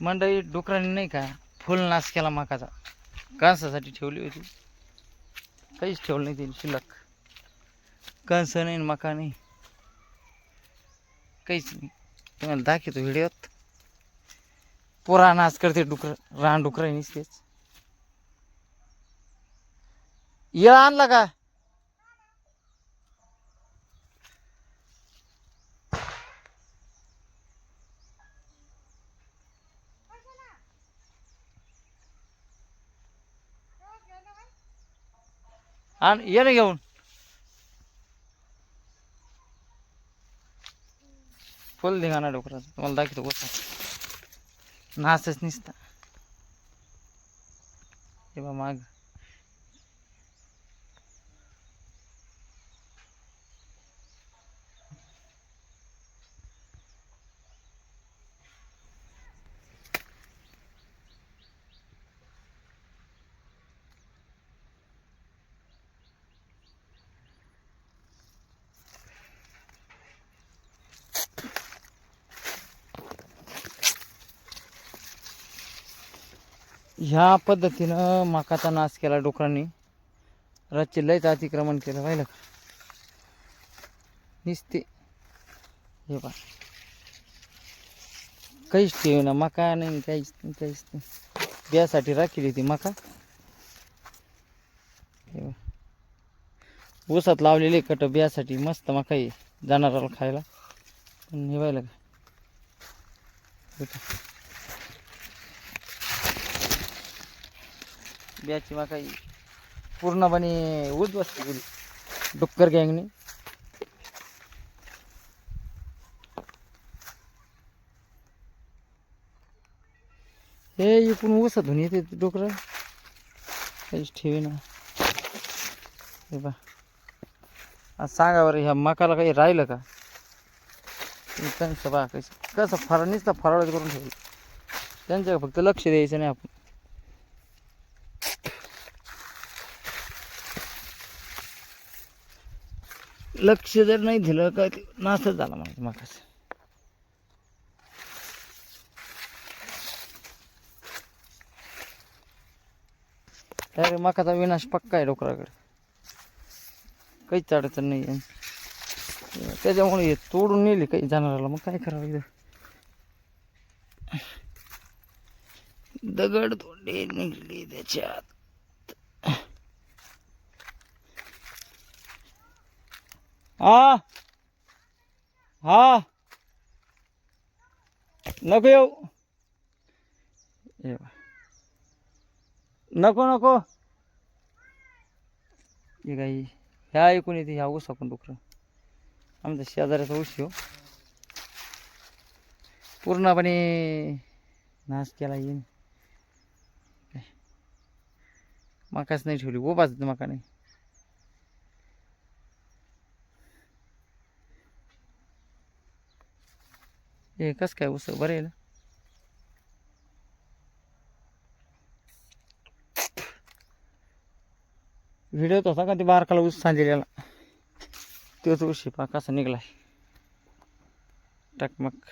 मंडळी डुकरांनी नाही का फुल नाश केला मकाचा. कांसासाठी ठेवली होती. काहीच ठेवलं नाही तिने शिल्लक. कंस नाही मका नाही. काहीच नाही. तुम्हाला दाखवतो व्हिडिओत. पुरा नाश करते डुकर रान डुकरांनीच तेच. येळा आणला का? आण ये ना घेऊन. फुल धिंगाणा डोकरा तुम्हाला दाखवतो गोष्ट. नाचच निसता. हे बा माग. ह्या पद्धतीनं मकाचा नाश केला डोकरांनी. रातचे लयच अतिक्रमण केलं पाहिलं का? निसते. हे पा काहीच ठेव ना मका नाही काहीच नाही काहीच नाही. बियासाठी राखली होती मका. ऊसात लावलेले कट बियासाठी मस्त मका आहे जनावराला खायला. पण हे पाहिलं का हे पहा. बियाची मका काही पूर्णपणे उद्ध्वस्त केली डुक्कर गँगने. हे इकडून धुन येते डोकर. काहीच ठेवी ना. हे बा सांगा बरं ह्या मकाला काही राहिलं का? त्यांचं बा कसं कसं फरा तर फराळच करून ठेवलं. त्यांच्याकडे फक्त लक्ष द्यायचं नाही आपण. लक्ष जर नाही दिलं का ते नाशच झाला म्हणजे मागास अरे मकाचा विनाश पक्का आहे डोकराकडे. काहीच अडचण नाही आहे. त्याच्यामुळे तोडून नेले काही जनावराला. मग काय करावं इथं? दगड तोंडे निघले त्याच्यात. हा. हा. नको येऊ. नको नको. हे काही ह्या ऐकून येते ह्या ऊस आपण डुकर. आमच्या शेजाऱ्याचा ऊस येऊ हो. पूर्णपणे नाश केला येईन काय? मकाच नाही ठेवली. उभाच मका नाही. हे कस काय उस बरं आहे ना? व्हिडिओ होता का ते बारकाला ऊस सांगितलेला तोच उशी पा कसा निघलाय. टकमक.